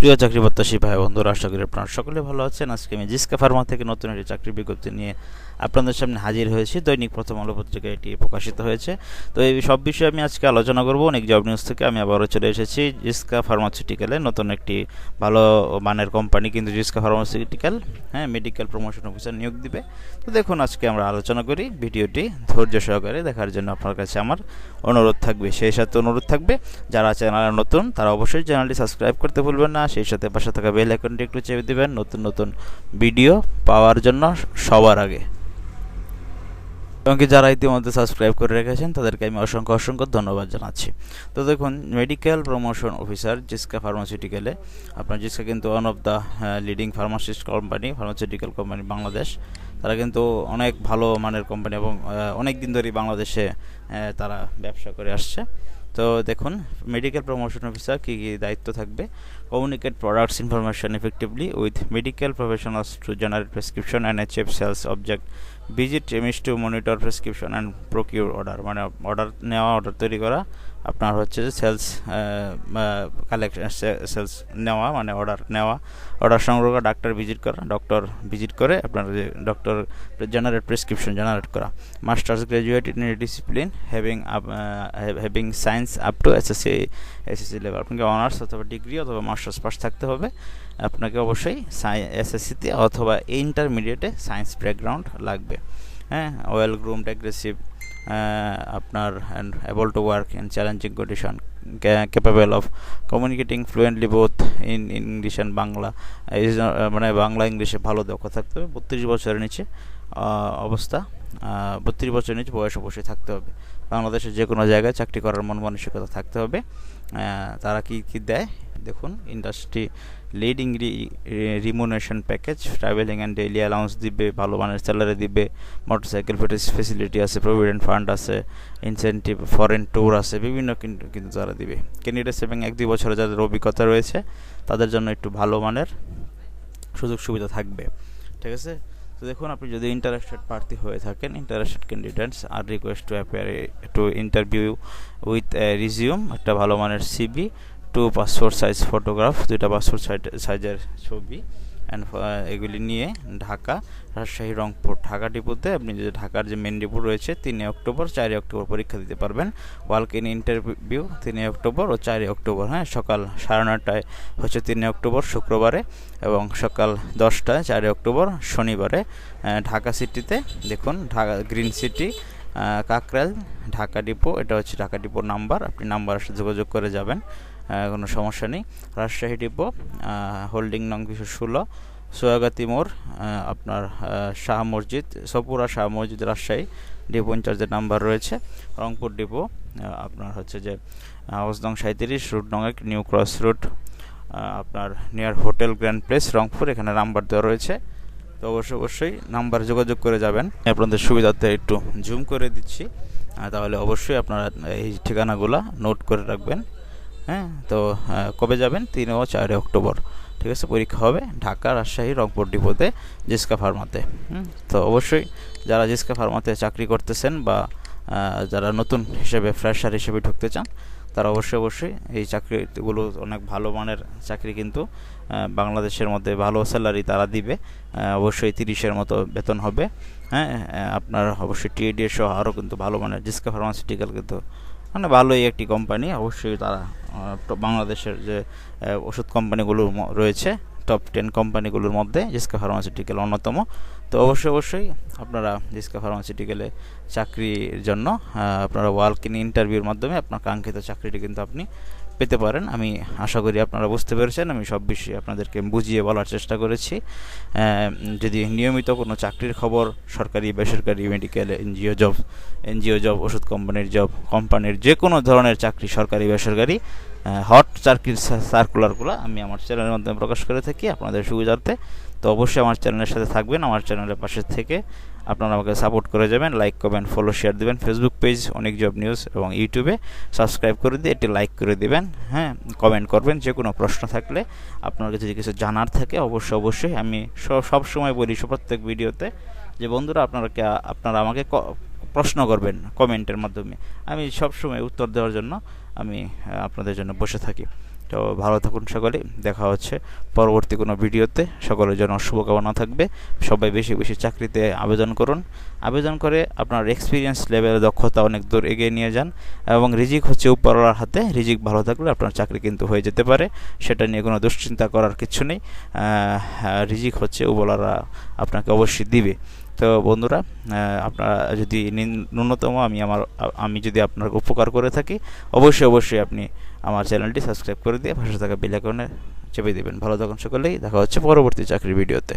প্রিয় চাকরি প্রত্যাশী ভাই বন্ধুরা, আশা করি আপনারা সকলে ভালো আছেন। আজকে আমি জিসকা ফার্মা থেকে নতুন একটি চাকরির বিজ্ঞপ্তি নিয়ে আপনাদের সামনে হাজির হয়েছি। দৈনিক প্রথম আলো পত্রিকায় এটি প্রকাশিত হয়েছে। তো এই সব বিষয়ে আমি আজকে আলোচনা করব। অনেক জব নিউজ থেকে আমি আবারও চলে এসেছি জিসকা ফার্মাসিউটিক্যালে নতুন একটি ভালো মানের কোম্পানি কিন্তু জিসকা ফার্মাসিউটিক্যাল হ্যাঁ মেডিকেল প্রমোশন অফিসার নিয়োগ দিবে। তো দেখুন, আজকে আমরা আলোচনা করি ভিডিওটি ধৈর্য সহকারে দেখার জন্য আপনার কাছে আমার অনুরোধ থাকবে। সেই সাথে অনুরোধ থাকবে, যারা চ্যানেলে নতুন, তারা অবশ্যই চ্যানেলটি সাবস্ক্রাইব করতে ভুলবেন না। সেই সাথে পাশে থাকা বেল আইকনটি একটু চেপে দেবেন, নতুন নতুন ভিডিও পাওয়ার জন্য সবার আগে। এবং যারা ইতিমধ্যে সাবস্ক্রাইব করে রেখেছেন, তাদেরকে আমি অসংখ্য অসংখ্য ধন্যবাদ জানাচ্ছি। তো দেখুন মেডিকেল প্রমোশন অফিসার জিসকা ফার্মাসিউটিক্যালে আপনার জিসকা কিন্তু one of the leading pharmacist company pharmaceutical company Bangladesh তারা কিন্তু অনেক ভালো মানের কোম্পানি এবং অনেক দিন ধরেই বাংলাদেশে তারা ব্যবসা করে আসছে। তো দেখুন মেডিকেল প্রমোশন অফিসার কী কী দায়িত্ব থাকবে? Communicate products information effectively with medical professionals to generate prescription and achieve sales object visit aims to monitor prescription and procure order মানে অর্ডার নেওয়া অর্ডার তৈরি করা আপনার হচ্ছে যে সেলস কালেকশন সেলস নেওয়া মানে অর্ডার নেওয়া। অর্ডার সংগ্রহ করা ডাক্তার ভিজিট করা ডক্টর ভিজিট করে আপনার যে ডক্টর জেনারেট প্রেসক্রিপশন জেনারেট করা। Masters graduate in discipline having having science up to SSC SSC level আপনাকে অনার্স অথবা ডিগ্রি অথবা মাস্টার্স পাস থাকতে হবে। আপনাকে অবশ্যই এসএসসিতে অথবা ইন্টারমিডিয়েটে সায়েন্স ব্যাকগ্রাউন্ড লাগবে। হ্যাঁ ওয়েল গ্রুমড অ্যাগ্রেসিভ আপনার and able to work in challenging condition capable of communicating fluently both in English and Bangla মানে বাংলা ইংলিশে ভালো দক্ষ থাকতে হবে। বত্রিশ বছরের নিচে অবস্থা বত্রিশ বছরের নিচে বয়স অবশ্যই থাকতে হবে। বাংলাদেশের যে কোনো জায়গায় চাকরি করার মন মানসিকতা থাকতে হবে। তারা কি কি দেয়? দেখুন industry leading remuneration package travelling and daily allowance দিবে, ভালো মানের স্যালারি দিবে মোটরসাইকেল ফেসিলিটি আছে প্রভিডেন্ট ফান্ড আছে ইনসেন্টিভ ফরেন ট্যুর আছে, বিভিন্ন কিন্তু তারা দিবে। ক্যান্ডিডেটস এবং এক, দুই বছরে যাদের অভিজ্ঞতা রয়েছে, তাদের জন্য একটু ভালো মানের সুযোগ সুবিধা থাকবে। ঠিক আছে? তো দেখুন, আপনি যদি ইন্টারেস্টেড প্রার্থী হয়ে থাকেন interested candidates are request to appear to interview with resume একটা ভালো মানের CV two passport size photograph দুইটা পাসপোর্ট সাইজের ছবি অ্যান্ড এগুলি নিয়ে ঢাকা, রাজশাহী, রংপুর, ঢাকা ডিপোতে আপনি যে ঢাকার যে মেন ডিপো রয়েছে, তিনে অক্টোবর, চারই অক্টোবর পরীক্ষা দিতে পারবেন। ওয়ালক ইন ইন্টারভিউ তিনে অক্টোবর ও চারই অক্টোবর হ্যাঁ? সকাল সাড়ে নটায় হচ্ছে তিনে অক্টোবর, শুক্রবারে এবং সকাল দশটায় চারই অক্টোবর, শনিবারে ঢাকা সিটিতে দেখুন, Dhaka, green city Kakrail Dhaka depot, এটা হচ্ছে ঢাকা ডিপোর নাম্বার, আপনি নাম্বারের সাথে যোগাযোগ করে যাবেন। কোনো সমস্যা নেই। রাজশাহী ডিপো হোল্ডিং নং দুশো ষোলো সোয়াগাতি মোড় আপনার শাহ মসজিদ, সপুরা শাহ মসজিদ রাজশাহী, ডিপো ইনচার্জের নাম্বার রয়েছে। রংপুর ডিপো আপনার হচ্ছে যে হাউস নং সাঁত্রিশ রুট নং এক, নিউ ক্রস রুট আপনার near hotel grand place, Rangpur, এখানে নাম্বার দেওয়া রয়েছে। তো অবশ্যই অবশ্যই নাম্বার যোগাযোগ করে যাবেন। আপনাদের সুবিধার্থে একটু জুম করে দিচ্ছি। তাহলে অবশ্যই আপনারা এই ঠিকানাগুলো নোট করে রাখবেন। হ্যাঁ? তো কবে যাবেন? তিন ও চারই অক্টোবর। ঠিক আছে? পরীক্ষা হবে ঢাকা, রাজশাহী, রংপুর ডিপোতে জিসকা ফার্মাতে। তো অবশ্যই যারা জিসকা ফার্মাতে চাকরি করতেছেন বা যারা নতুন হিসেবে ফ্রেশার হিসেবে ঢুকতে চান, তারা অবশ্যই অবশ্যই এই চাকরিগুলো অনেক ভালো মানের চাকরি কিন্তু বাংলাদেশের মধ্যে ভালো স্যালারি তারা দিবে। অবশ্যই তিরিশের মতো বেতন হবে। হ্যাঁ? আপনার অবশ্যই টিএডিএ সহ আরও কিন্তু ভালো মানের জিসকা ফার্মাসিউটিক্যাল কিন্তু মানে ভালোই একটি কোম্পানি অবশ্যই তারা বাংলাদেশের যে ওষুধ কোম্পানিগুলো রয়েছে টপ টেন কোম্পানিগুলোর মধ্যে জিসকা ফার্মাসিউটিক্যাল অন্যতম। তো অবশ্যই অবশ্যই আপনারা জিসকা ফার্মাসিউটিক্যালে চাকরির জন্য আপনারা ওয়ালকিন ইন্টারভিউর মাধ্যমে আপনার কাঙ্ক্ষিত চাকরিটি কিন্তু আপনি পেতে পারেন। আমি আশা করি আপনারা বুঝতে পেরেছেন। আমি সব বিষয়ে আপনাদেরকে বুঝিয়ে বলার চেষ্টা করেছি। যদি নিয়মিত কোনো চাকরির খবর, সরকারি, বেসরকারি medical NGO job NGO job ওষুধ কোম্পানির জব কোম্পানির যে কোনো ধরনের চাকরি, সরকারি, বেসরকারি হট চাকরির সার্কুলারগুলো আমি আমার চ্যানেলের মাধ্যমে প্রকাশ করে থাকি। আপনাদের সুবিধার্থে তো অবশ্যই আমার চ্যানেলের সাথে থাকবেন। আমার চ্যানেলের পাশে থেকে আপনারা আমাকে সাপোর্ট করে যাবেন। লাইক করবেন ফলো শেয়ার দেবেন। ফেসবুক পেজ অনেক জব নিউজ এবং ইউটিউবে সাবস্ক্রাইব করে দিয়ে এটি লাইক করে দেবেন। হ্যাঁ কমেন্ট করবেন যে কোনো প্রশ্ন থাকলে আপনার যদি কিছু জানার থাকে, অবশ্যই অবশ্যই আমি সব সময় বলি প্রত্যেক ভিডিওতে যে, বন্ধুরা, আপনারা আপনারা আমাকে প্রশ্ন করবেন কমেন্টের মাধ্যমে। আমি সব সময় উত্তর দেওয়ার জন্য আমি আপনাদের জন্য বসে থাকি। তো ভালো থাকুন সকলে দেখা হচ্ছে পরবর্তী কোনো ভিডিওতে। সকলের জন্য শুভকামনা থাকবে। সবাই বেশি বেশি চাকরিতে আবেদন করুন। আবেদন করে আপনার এক্সপিরিয়েন্স লেভেল দক্ষতা অনেক দূর এগিয়ে নিয়ে যান এবং রিজিক হচ্ছে উপরওয়ালার হাতে। রিজিক ভালো থাকলে আপনার চাকরি কিন্তু হয়ে যেতে পারে। সেটা নিয়ে কোনো দুশ্চিন্তা করার কিছু নেই। রিজিক হচ্ছে উপরওয়ালা আপনাকে অবশ্যই দিবে। তো বন্ধুরা আপনারা যদি ন্যূনতম আমি আমার, আমি যদি আপনার উপকার করে থাকি, অবশ্যই অবশ্যই আপনি আমার চ্যানেলটি সাবস্ক্রাইব করে দিয়ে ভাষা থাকা বেল আইকনে চেপে দেবেন। ভালো থাকুন সকলেই, দেখা হচ্ছে পরবর্তী চাকরির ভিডিওতে।